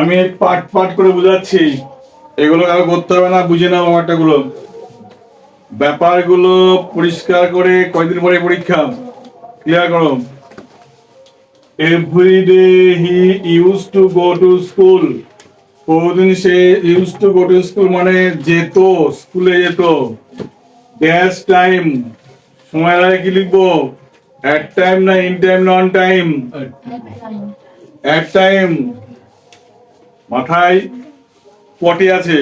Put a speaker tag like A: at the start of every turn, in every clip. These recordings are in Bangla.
A: আমি পাট পাট করে বুঝাচ্ছি। এগুলো আর করতে হবে না বুঝে নাও আমারটা গুলো ব্যাপারগুলো পরিষ্কার করে কয়দিন পরে পরীক্ষা ক্লিয়ার করো। Every day he use to go to school প্রতিদিন সে use to go to school মানে যেত স্কুলে যেত। ড্যাশ টাইম সময় লাগে কি লিখব? অ্যাট টাইম না in time on time at time মাথায় পটি আছে।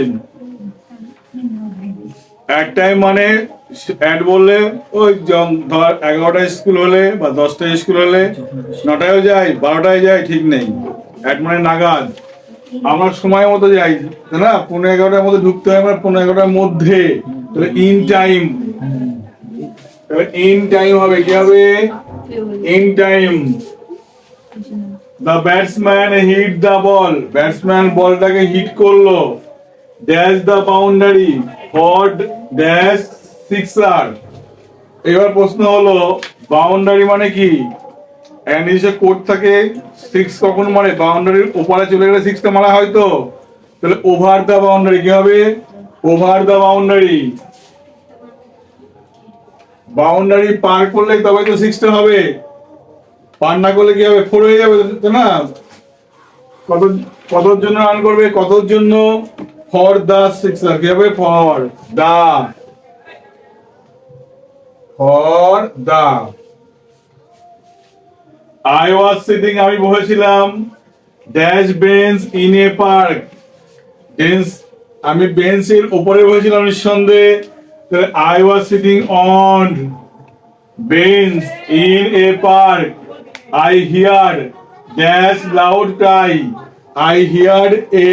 A: এক টাইম মানে অ্যাড বললে, ওই ধর এগারোটায় স্কুল হলে বা দশটায় স্কুল হলে নটায়ও যাই, বারোটায় যাই, ঠিক নেই। অ্যাড মানে নাগাদ। আমরা সময় মতো যাই, তাই না? পনেরো এগারোটার মধ্যে ঢুকতে হয় আমরা পনেরো এগারোটার মধ্যে। তাহলে ইন টাইম তাহলে ইন টাইম হবে, কি হবে? In time the batsman hit the ball batsman বলটাকে হিট করল। Dash the boundary for dash sixer এবার প্রশ্ন হলো বাউন্ডারি মানে কি? নিচে কোর্ট থাকে সিক্স কখন মারে? বাউন্ডারির ওপারে চলে গেলে সিক্সটা মারা হয় তো? তাহলে ওভার দ্য বাউন্ডারি কি হবে? ওভার দ্য বাউন্ডারি বাউন্ডারি পার করলে তবে তো সিক্সটা হবে। পার না করলে কি হবে ফোর হয়ে যাবে না? কত, কতর জন্য রান করবে? কতর জন্য? ফর দা সিক্সার কি হবে for the. For the. I was sitting আমি বসেছিলাম। Dash bench in a park bench আমি বেঞ্চের উপরে বসেছিলাম নিঃসন্দেহে। তাহলে I was sitting on bench in a park I hear dash loud cry I hear a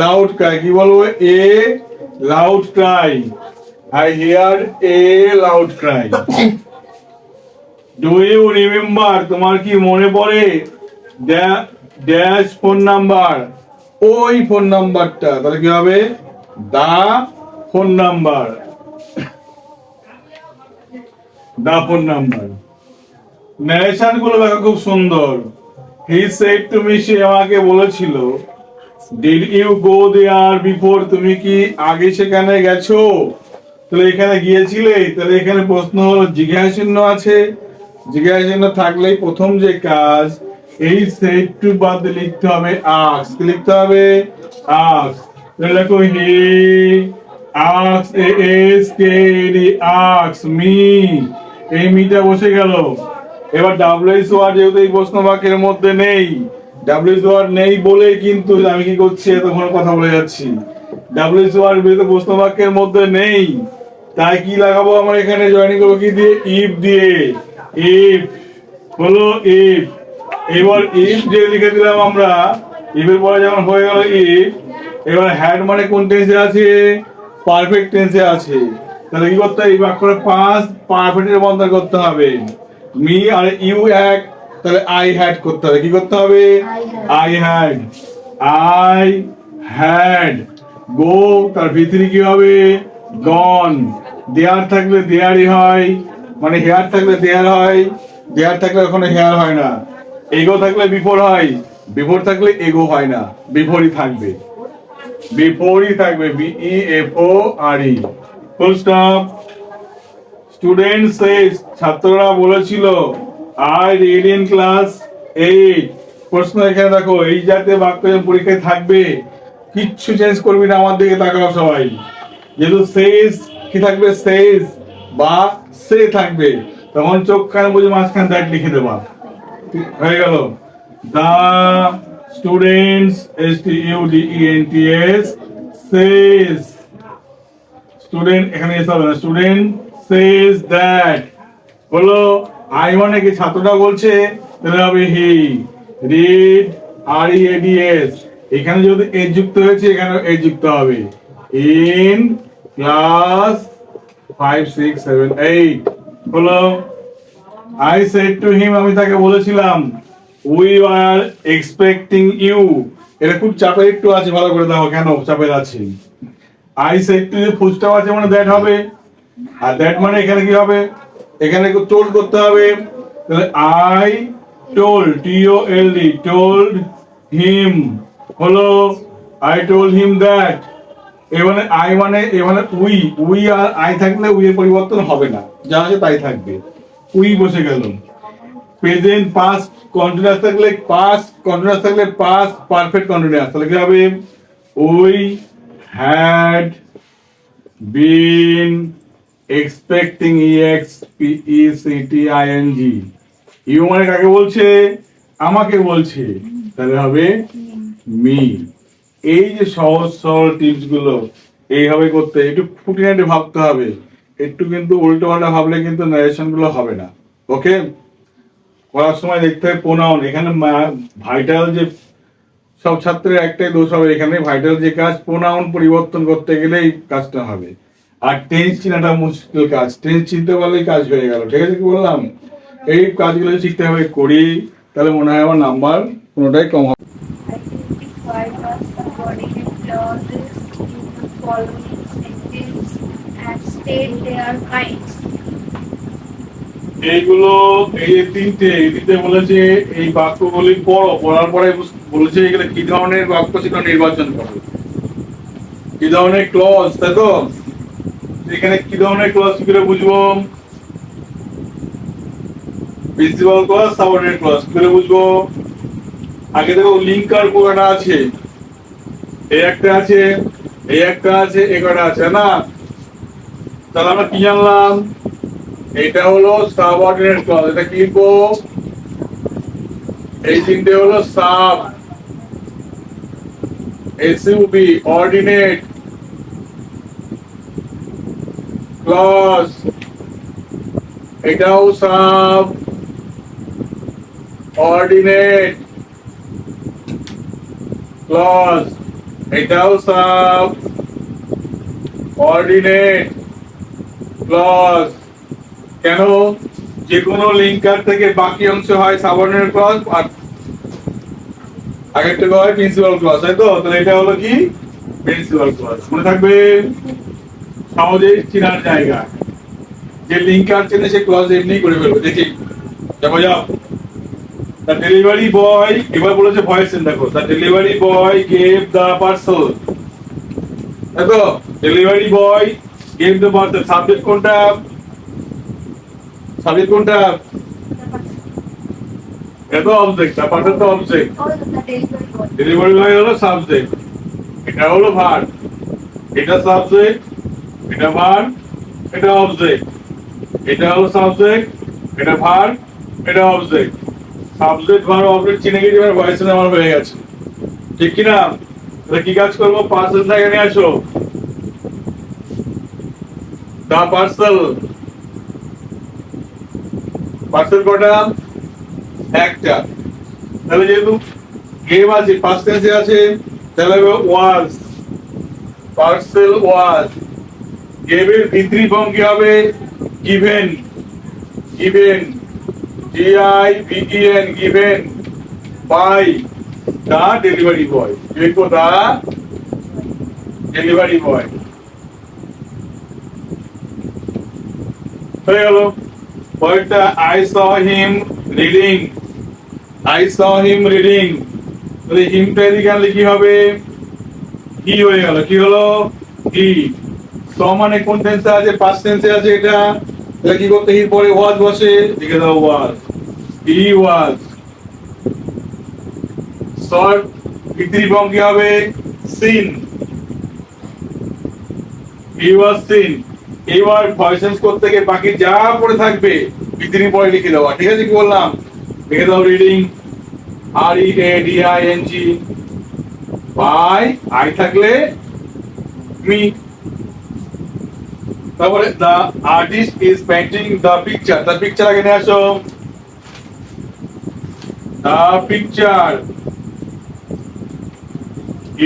A: loud cry কি বলব? A loud cry I hear a loud cry do you remember তোমার কি মনে পড়ে? ড্যাশ ফোন নাম্বার ওই ফোন নাম্বারটা তাহলে কি হবে? The phone number the phone number ন্যারেশনগুলো দেখো খুব সুন্দর। হি সেড তুমি সে আমাকে বলেছিল did you go there before তুমি কি আগে সেখানে গেছো? তাহলে এখানে গিয়েছিলে তাহলে এখানে প্রশ্ন হলো জিজ্ঞাসা আছে? জিজ্ঞাসা চিহ্ন থাকলেই প্রথম যে কাজ এই সেট টু বাদ লিখতে হবে আক্স লিখতে হবে? আক্স তাহলে দেখো he asks A S K D asks me এই মিটা বসে গেল। এবার ডাব্লিউএস ওয়ার্ড যেহেতু এই প্রশ্ন বাক্যের মধ্যে নেই ডাব্লিউএস ওয়ার্ড নেই বলে কিন্তু আমি কি করছি এতক্ষণ কথা বলে যাচ্ছি। ডাব্লিউএস ওয়ার্ড যেহেতু প্রশ্ন বাক্যের মধ্যে নেই, তাই কি লাগাবো আমরা এখানে? জয়েনিং করব কি দিয়ে? ইফ দিয়ে। ইফ হলো ইফ এবার ইফ যে লিখে দিলাম আমরা ইফের পরে যেমন হয়ে গেল ইফ এবার হ্যাড মানে কোন টেন্সে আছে? পারফেক্ট টেন্সে আছে। তাহলে কি করতে হবে এই বাক্যটা পাঁচ পারফেক্টের বন্ধ করতে হবে। মি আর ইউ এক তাহলে আই হ্যাড করতে হবে। কি করতে হবে? I had. I had. Go তার ভিতরে কি হবে? গন। দেয়ার থাকলে দেয়ারই হয়। মানে হেয়ার থাকলে দেয়ার হয়। দেয়ার থাকলে ওখানে হেয়ার হয় না। এগো থাকলে বিফোর হয়। বিফোর থাকলে এগো হয় না। বিফোরই থাকবে। বিফোরই থাকবে। B E F O R E. Full stop. Student says ছাত্ররা বলেছিল I read in class eight প্রশ্ন এখানে দেখো, এই জাতীয় বাক্য পরীক্ষায় থাকবে, কিচ্ছু চেঞ্জ করবি না, আমার দিকে তাকাও সবাই। যেহেতু শেষ, কি থাকবে? শেষ, বা সে থাকবে। তখন চোখ কানে বুঝে মাঝখানে দ্যাট লিখে দেবা। হয়ে গেল। The students S T U D E N T S শেষ। স্টুডেন্ট এখানে এসে হবে না। স্টুডেন্ট সেজ দ্যাট হলো আই মানে কি ছাত্রটা বলছে? তাহলে হবে he read R E A D S এখানে যদি এ যুক্ত হয়েছে এখানে এ যুক্ত হবে। In class five six seven eight হলো আই সেড টু হিম আমি তাকে বলেছিলাম উই আর এক্সপেক্টিং ইউ এটা খুব চাপের, একটু আছে, ভালো করে দেখো কেন চাপের আছে। আই সেড টু ফুলস্টপ আছে মানে দ্যাট হবে। আর দ্যাট মানে এখানে কি হবে? এখানে টোল করতে হবে? তাহলে I told T O L D told him হলো আই টোল হিম দ্যাট এখানে আই মানে এখানে উই উই আর আই থাকলে উই এর পরিবর্তন হবে না। যা আছে তাই থাকবে। উই বসে গেল। প্রেজেন্ট পাস্ট কন্টিনিউয়াস থাকলে পাস্ট কন্টিনিউয়াস থাকলে পাস্ট পারফেক্ট কন্টিনিউয়াস তাহলে কি হবে? We had been expecting E X P E C T I N G you মানে কাকে বলছে? আমাকে বলছে। তাহলে হবে মি। এই যে সহজ সরল টিপসগুলো এইভাবে করতে একটু ফুটিনাটি ভাবতে হবে। একটু কিন্তু উল্টো পাল্টা ভাবলে কিন্তু নারেশনগুলো হবে না। ওকে? করার সময় দেখতে হবে প্রোনাউন এখানে ভাইটাল যে সব ছাত্রের একটাই দোষ হবে। এখানে ভাইটাল যে কাজ প্রোনাউন পরিবর্তন করতে গেলে এই কাজটা হবে। আর টেন্স চিনাটা মুশকিল কাজ। টেন্স চিনতে পারলেই কাজ হয়ে গেল ঠিক আছে কি বললাম? এই কাজগুলো যদি ঠিকঠাকভাবে করি তাহলে মনে হয় আমার নাম্বার কোনোটাই কম হবে. এইগুলো এই যে তিনটে এই তিনটে বলেছে এই বাক্যগুলি পড়ো পড়ার পরে বলেছে এগুলো কি ধরনের বাক্য সেটা নির্বাচন করো। কি ধরনের ক্লজ তাই তো? এখানে কি ধরনের ক্লজ করে বুঝব? প্রিন্সিপাল ক্লজ সাবঅর্ডিনেট ক্লজ করে বুঝব? আগে দেখো লিঙ্কার কোয়াটা আছে? এই একটা আছে এই একটা আছে এই কটা আছে না? তাহলে আমরা কি জানলাম? এটা হলো সাবঅর্ডিনেট ক্লজ এটা কি লিখব? এই তিনটে হলো sub S U B ordinate clause এটাও সাব অর্ডিনেট ক্লজ এটাও সাব অর্ডিনেট ক্লজ কেন? যে কোনো লিঙ্কার থেকে বাকি অংশ হয় সাবঅর্ডিনেট ক্লজ আর আগেরটা হয় প্রিন্সিপাল ক্লজ তাই তো? তাহলে এটা হলো কি? প্রিন্সিপাল ক্লজ মনে থাকবে? সহজেই চেনার জায়গা। যে লিঙ্কার চেনে সে ক্লজ এমনি করে ফেলবে। দেখি। যাব যাও। দ্য ডেলিভারি বয় এবার বলেছে ভয়েস দেখো। The delivery boy gave the parcel তো delivery boy gave the parcel subject কোনটা? সাবজেক্ট কোনটা? এটা অবজেক্ট তার পাশে তো অবজেক্ট. ডেলিভারি বয় হলো সাবজেক্ট এটা হলো ভার এটা সাবজেক্ট এটা ভার এটা অবজেক্ট এটা হলো সাবজেক্ট এটা ভার এটা অবজেক্ট সাবজেক্ট ভার অবজেক্ট চিনে গেছি এবার ভয়েস আমার হয়ে গেছে। ঠিক কি তাহলে কি কাজ করব? পার্সেলটা এখানে আসো দা পার্সেল পার্সেল কটা? একটা। তাহলে যেহেতু গেম আছে পাস্ট টেন্সে আছে, তাহলে ওয়াজ পার্সেল ওয়াজ গেমের ভিতরি ফর্ম কি হবে given given G I V E N given, by, the delivery boy লিখব দা ডেলিভারি বয়। হয়ে গেল। পরেরটা I saw him reading I saw him reading তাহলে হিমটা এদিকে আনলে কি হবে? কি হয়ে গেল। কি হলো? কি স মানে কোন টেন্সে আছে? পাস্ট টেন্সে আছে এটা? তাহলে কি করতে? হির পরে ওয়াজ বসে। লিখে দাও ওয়াজ। হি ওয়াজ। শর্ট ফর্ম কি হবে? সিন। He was seen. এবার ভয়েসেন্স করতে গিয়ে বাকি যা পড়ে থাকবে ভিতরি পরে লিখে দেওয়া ঠিক আছে কি বললাম? লিখে দাও reading R E A D I N G by I থাকলে মি। তারপরে the artist is painting the picture the picture আগে নিয়ে আসো। দ্য পিকচার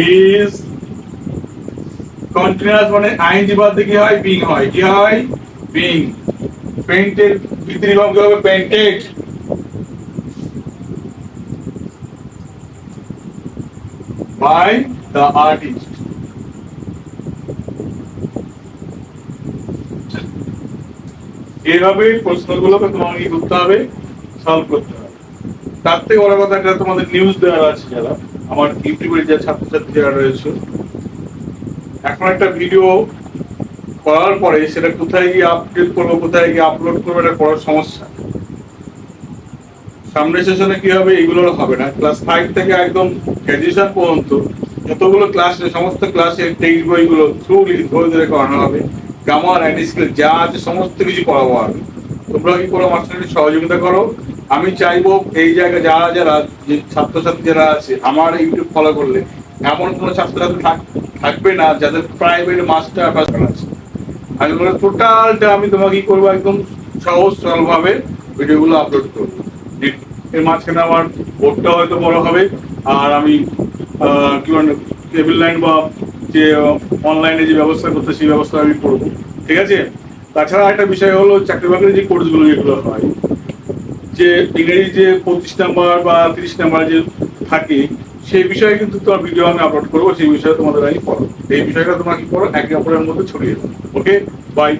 A: ইজ কন্টিনিউয়াস মানে আইনজি বাদ কি হয়? বিং হয়। কি হয়? বিং পেন্টেড ভিতরি ভাব কি হবে পেন্টেড বাই দ্য আর্টিস্ট এইভাবে প্রশ্নগুলোকে তোমাকে করতে হবে সলভ করতে হবে। তার থেকে বড় কথা একটা তোমাদের নিউজ দেওয়ার আছে যারা, আমার ইউটিউবের যে ছাত্রছাত্রী যারা রয়েছে। এখন একটা ভিডিও করার পরে সেটা কোথায় গিয়ে আপডেট করব, কোথায় গিয়ে আপলোড করব, এটা করার সমস্যা। সামনের সেশনে কি হবে, এগুলো হবে না। ক্লাস ফাইভ থেকে একদম গ্র্যাজুয়েশন পর্যন্ত যতগুলো ক্লাস সমস্ত ক্লাসের টেক্সট বইগুলো থ্রুলি ধরে ধরে করানো হবে। গ্রামার অ্যান্ড স্কিল যা আছে, সমস্ত কিছু করাবো আমি। তোমরা কি করো মাস্টারের সহযোগিতা করো। আমি চাইব এই জায়গায় যারা যারা যে ছাত্রছাত্রী যারা আছে, আমার ইউটিউব ফলো করলে। এমন কোনো ছাত্রছাত্রী থাক- থাকবে না, যাদের প্রাইভেট মাস্টার বা আছে। আমি বলে টোটালটা আমি তোমাকে কি করব, একদম সহজ সরলভাবে ভিডিওগুলো আপলোড করব। এর- মাঝখানে আমার বোর্ডটা হয়তো বড় হবে, আর আমি কি বলে কেবল লাইন বা যে অনলাইনে যে ব্যবস্থা করতে, সেই ব্যবস্থা আমি করব। ঠিক আছে? তাছাড়া একটা বিষয় হলো, চাকরি বাকরি যে কোর্সগুলো যেগুলো হয়, যে ইংরেজি যে পঁচিশ নাম্বার বা তিরিশ নাম্বার যে থাকে, সেই বিষয়ে কিন্তু তোমার ভিডিও আমি আপলোড করব, সেই বিষয়ে তোমাদের আমি পড়ো এই বিষয়টা তোমরা কি করো, একে অপরের মধ্যে ছড়িয়ে দেবো। Okay bye